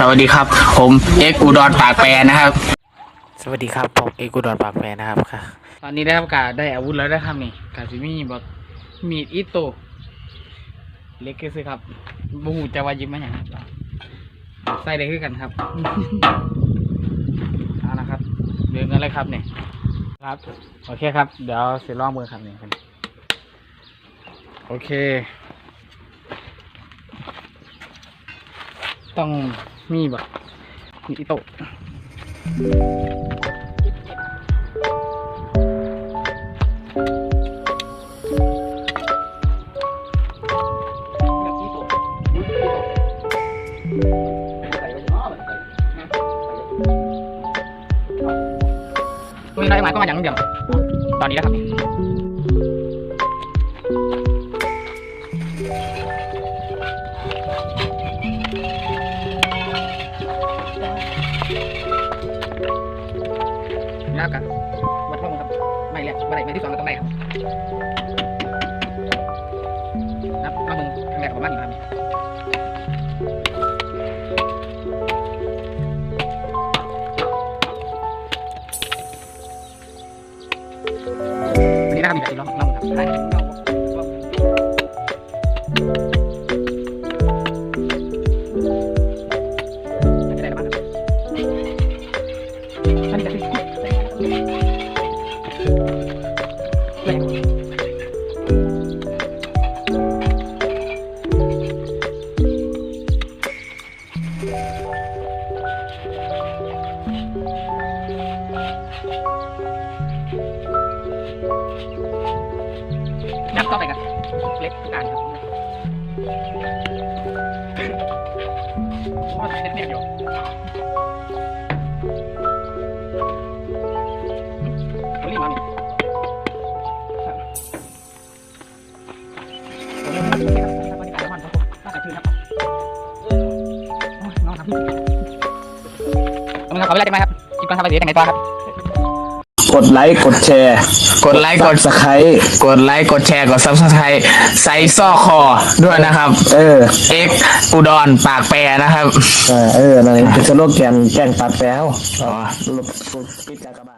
สวัสดีครับ ผมเอ็กอุดรปากแปรนะครับ สวัสดีครับผมเอกุดอนปากแปรนะครับค่ะ ตอนนี้ได้ครับกาได้อาวุธแล้วนะครับนี่กาซิมีบอกมีดอิโตเล็กคือครับบูหูจะว่ายิ้มมาอย่างครับใส่ได้คือกันครับ เอาละครับเดินกันเลยครับเนี่ยครับ โอเคครับ เดี๋ยวเสร็จลองมือครับนี่ครับโอเค ต้องมีแบบมีอิโตตัวนี้ได้มาก็มาอย่างเดียวตอนนี้นะครับ แล้วกันวัดห้องครับไม่แรกไม่ได้ไม่ที่สองก็ต้องได้ครับนับนับมึงครั้งแรกประมาณนี้ครับอันนี้นะครับมีแบบนี้ลองลองครับได้ลองลองจะได้ระบาดครับอันนี้จะเป็น ยยับเข้าไปกันเล็กทุกการครับเพราะว่าเป็นเทียบอยู่ มานี่ครับผมเริ่มทำเลยครับทำบรรยากาศมันครับผมน่าจะชื่นครับโอ้ยน้องทำเอามือครับขอเวลาได้ไหมครับกินก่อนครับไปเดี๋ยวยังไงต่อครับ กดไลค์กดแชร์ กดไลค์กดสไครต์กดไลค์กดแชร์กดซับสไครต์ใส่ซอกคอด้วยนะครับ เออเอ็กอุดรปากแปรนะครับ เออเออนั่นเป็นสโลแกนแกล้งปัดแปลวอ๋อลบปิดการกระบาด